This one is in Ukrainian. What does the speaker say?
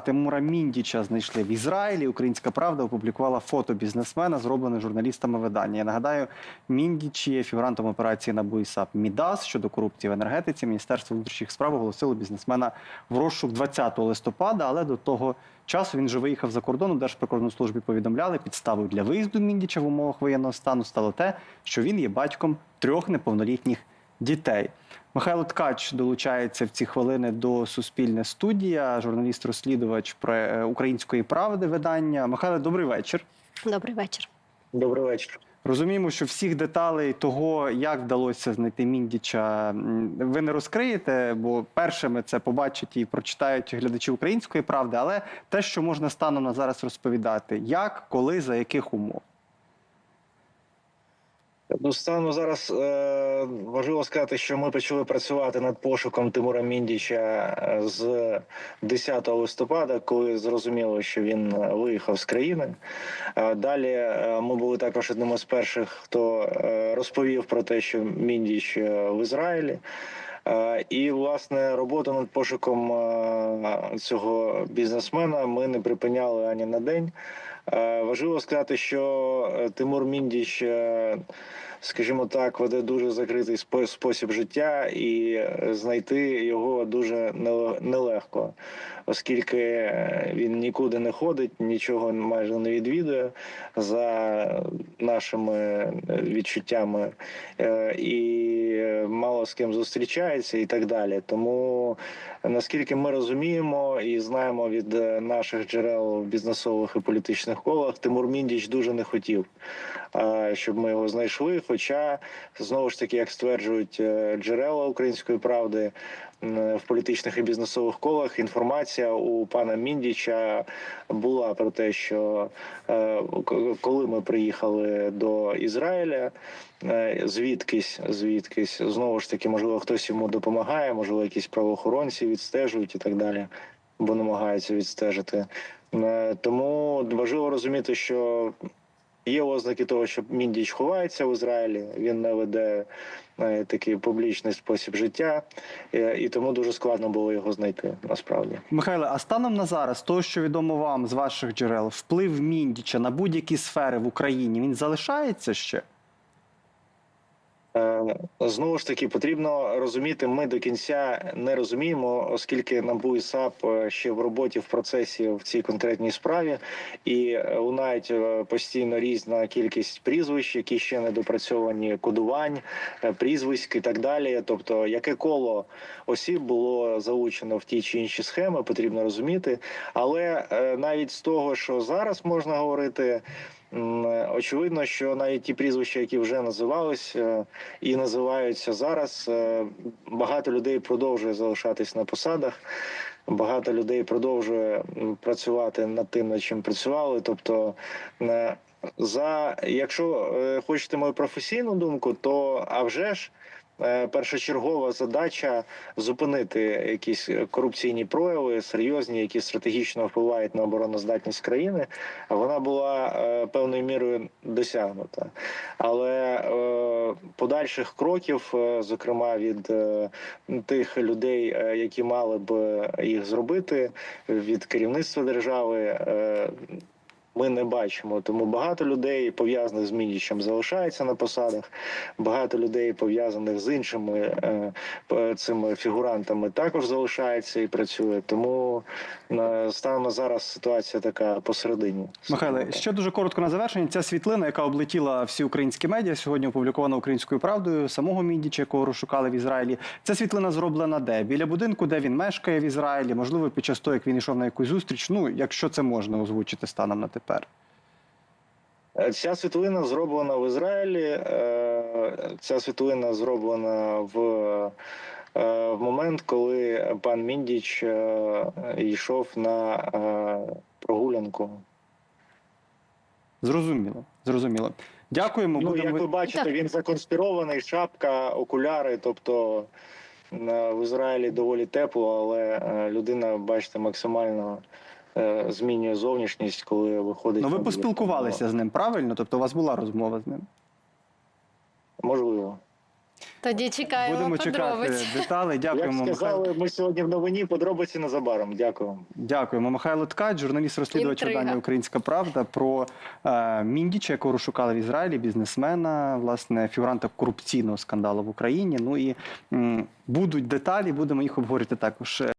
Тимура Міндіча знайшли в Ізраїлі. Українська правда опублікувала фото бізнесмена, зроблене журналістами видання. Я нагадаю, Міндіч є фігурантом операції на БУІСАП Мідас щодо корупції в енергетиці. Міністерство внутрішніх справ оголосило бізнесмена в розшук 20 листопада, але до того часу він вже виїхав за кордон. У Держприкордонслужбі повідомляли, підставою для виїзду Міндіча в умовах воєнного стану стало те, що він є батьком трьох неповнолітніх дітей. Михайло Ткач долучається в ці хвилини до Суспільне студія, журналіст-розслідувач про е, української правди видання. Михайло, добрий вечір. Добрий вечір. Добрий вечір. Розуміємо, що всіх деталей того, як вдалося знайти Міндіча, ви не розкриєте, бо першими це побачать і прочитають глядачі української правди, але те, що можна станом на зараз розповідати, як, коли, за яких умов. Ну, станом зараз е, важливо сказати, що ми почали працювати над пошуком Тимура Міндіча е, з 10 листопада, коли зрозуміло, що він е, виїхав з країни. Е, Далі ми були також одним із перших, хто розповів про те, що Міндіч в Ізраїлі. Е, І власне роботу над пошуком е, цього бізнесмена ми не припиняли ані на день. Е, Важливо сказати, що Тимур Міндіч, скажімо так, веде дуже закритий спосіб життя, і знайти його дуже неле- нелегко, оскільки він нікуди не ходить, нічого майже не відвідує за нашими відчуттями, і з ким зустрічається, і так далі. Тому наскільки ми розуміємо і знаємо від е, наших джерел бізнесових і політичних колах, Тимур Міндіч дуже не хотів, е, щоб ми його знайшли. Хоча знову ж таки, як стверджують е, джерела української правди. В політичних і бізнесових колах інформація у пана Міндіча була про те, що е, коли ми приїхали до Ізраїля, е, звідкись, звідкись знову ж таки, можливо, хтось йому допомагає, можливо, якісь правоохоронці відстежують і так далі, бо намагаються відстежити. Е, Тому важливо розуміти, що є ознаки того, що Міндіч ховається в Ізраїлі. Він не веде е, такий публічний спосіб життя, е, і тому дуже складно було його знайти насправді. Михайле, а станом на зараз, того, що відомо вам з ваших джерел, вплив Міндіча на будь-які сфери в Україні він залишається ще? Е, Знову ж таки, потрібно розуміти, ми до кінця не розуміємо, оскільки НАБУ і САП е, ще в роботі в процесі в цій конкретній справі, і е, лунають постійно різна кількість прізвищ, які ще не допрацьовані, кодувань, прізвиськ і так далі. Тобто, яке коло осіб було залучено в ті чи інші схеми, потрібно розуміти. Але навіть з того, що зараз можна говорити. Е, Очевидно, що навіть ті прізвища, які вже називались е, і називаються зараз, е, багато людей продовжує залишатись на посадах. Багато людей продовжує працювати над тим, над чим працювали. Тобто, за якщо хочете мою професійну думку, то а вже ж. Е, Першочергова задача зупинити якісь корупційні прояви, серйозні, які стратегічно впливають на обороноздатність країни. Вона була е, певною мірою досягнута, але е, подальших кроків, зокрема від тих людей, які мали б їх зробити, від керівництва держави. Ми не бачимо, тому багато людей пов'язаних з Міндічем залишається на посадах. Багато людей пов'язаних з іншими е, цими фігурантами також залишається і працює. Тому е, станом на зараз ситуація така посередині. Михайле, ще дуже коротко на завершення. Ця світлина, яка облетіла всі українські медіа, сьогодні опублікована українською правдою, самого Міндіча, якого розшукали в Ізраїлі. Ця світлина зроблена де? Біля будинку, де він мешкає в Ізраїлі, можливо, під час того, як він йшов на якусь зустріч. Ну, якщо це можна озвучити станом на тепер. Е, Ця світлина зроблена в Ізраїлі. е, Ця світлина зроблена в, е, в момент, коли пан Міндіч йшов на прогулянку. Зрозуміло, зрозуміло. Дякуємо. Ну, Будемо як ви бачите, він законспірований, шапка, окуляри. Тобто в Ізраїлі доволі тепло, але людина, бачите, максимально змінює зовнішність, коли виходить. Ну, ви поспілкувалися з ним, правильно? Тобто, у вас була розмова з ним. Можливо. Тоді чекаємо Будемо подробиць. чекати деталей. Як Дякуємо. Михайло. ми сьогодні в новині. Подробиці незабаром. Дякую. Дякуємо. Михайло Ткач, журналіст розслідувач Інтрига. видання Українська Правда про е, Міндіча, якого розшукали в Ізраїлі, бізнесмена, власне, фігуранта корупційного скандалу в Україні. Ну і м, будуть деталі, будемо їх обговорити також. Е,